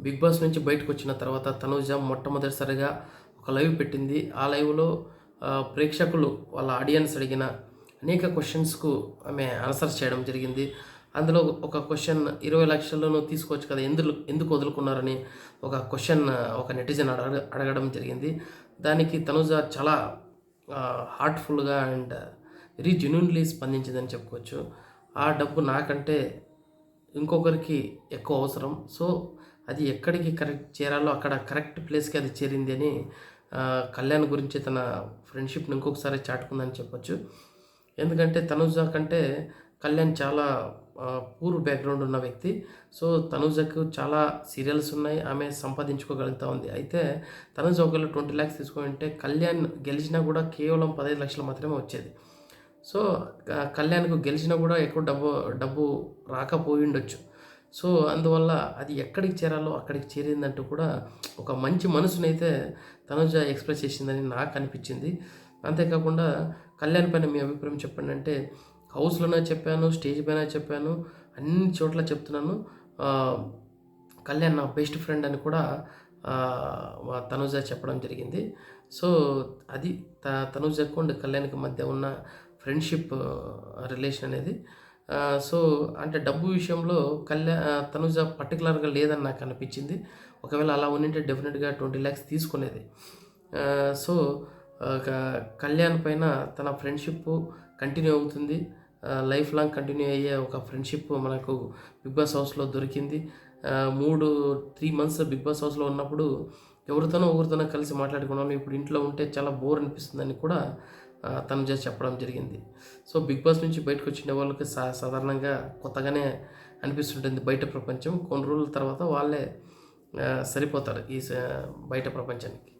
Big boss నుంచి బయటకు వచ్చిన తర్వాత తనుజ మొట్టమొదటిసారిగా ఒక లైవ్ పెట్టింది. ఆ లైవ్లో ప్రేక్షకులు వాళ్ళ ఆడియన్స్ అడిగిన అనేక క్వశ్చన్స్కు ఆమె ఆన్సర్స్ చేయడం జరిగింది. అందులో ఒక క్వశ్చన్ ఇరవై లక్షలను తీసుకోవచ్చు కదా ఎందుకు ఎందుకు వదులుకున్నారని ఒక క్వశ్చన్ ఒక నెటిజన్ అడగ అడగడం జరిగింది. దానికి తనుజ చాలా హార్ట్ఫుల్గా అండ్ వెరీ జెన్యున్లీ స్పందించిందని చెప్పుకోవచ్చు. ఆ డబ్బు నాకంటే ఇంకొకరికి ఎక్కువ అవసరం. సో అది ఎక్కడికి కరెక్ట్ చేరాలో అక్కడ కరెక్ట్ ప్లేస్కి అది చేరింది అని కళ్యాణ్ గురించి తన ఫ్రెండ్షిప్ని ఇంకొకసారి చాటుకుందని చెప్పొచ్చు. ఎందుకంటే తనుజ కంటే కళ్యాణ్ చాలా పూర్ బ్యాక్గ్రౌండ్ ఉన్న వ్యక్తి. సో తనుజకు చాలా సీరియల్స్ ఉన్నాయి ఆమె సంపాదించుకోగలుగుతూ ఉంది. అయితే తనుజ ఒకవేళ ట్వంటీ ల్యాక్స్ తీసుకుంటే కళ్యాణ్ గెలిచినా కూడా కేవలం పదహైదు లక్షలు మాత్రమే వచ్చేది. సో కళ్యాణ్కు గెలిచినా కూడా ఎక్కువ డబ్బు డబ్బు రాకపోయి ఉండొచ్చు. సో అందువల్ల అది ఎక్కడికి చేరాలో అక్కడికి చేరిందంటూ కూడా ఒక మంచి మనసునైతే తనుజ ఎక్స్ప్రెస్ చేసిందని నాకు అనిపించింది. అంతేకాకుండా కళ్యాణ్ పైన మీ అభిప్రాయం చెప్పండి అంటే హౌస్లోనే చెప్పాను స్టేజ్ పైన చెప్పాను అన్ని చోట్ల చెప్తున్నాను. కళ్యాణ్ నా బెస్ట్ ఫ్రెండ్ అని కూడా తనుజ చెప్పడం జరిగింది. సో అది త తనుజకు అండ్ కళ్యాణ్కి మధ్య ఉన్న ఫ్రెండ్షిప్ రిలేషన్ అనేది సో అంటే డబ్బు విషయంలో కళ్యాణ్ తనుజ పర్టికులర్గా లేదని నాకు అనిపించింది. ఒకవేళ అలా ఉండింటే డెఫినెట్గా ట్వంటీ ల్యాక్స్ తీసుకునేది. సో కళ్యాణ్ పైన తన ఫ్రెండ్షిప్ కంటిన్యూ అవుతుంది. లైఫ్ లాంగ్ కంటిన్యూ అయ్యే ఒక ఫ్రెండ్షిప్ మనకు బిగ్ బాస్ హౌస్లో దొరికింది. మూడు త్రీ మంత్స్ బిగ్ బాస్ హౌస్లో ఉన్నప్పుడు ఎవరితోనో ఒకరితోనో కలిసి మాట్లాడుకున్నాను. ఇప్పుడు ఇంట్లో ఉంటే చాలా బోర్ అనిపిస్తుందని కూడా తను చేసి చెప్పడం జరిగింది. సో బిగ్ బాస్ నుంచి బయటకు వచ్చిన వాళ్ళకి సా సాధారణంగా కొత్తగానే అనిపిస్తుంటుంది బయట ప్రపంచం. కొన్ని రోజుల తర్వాత వాళ్ళే సరిపోతారు ఈ స- బయట ప్రపంచానికి.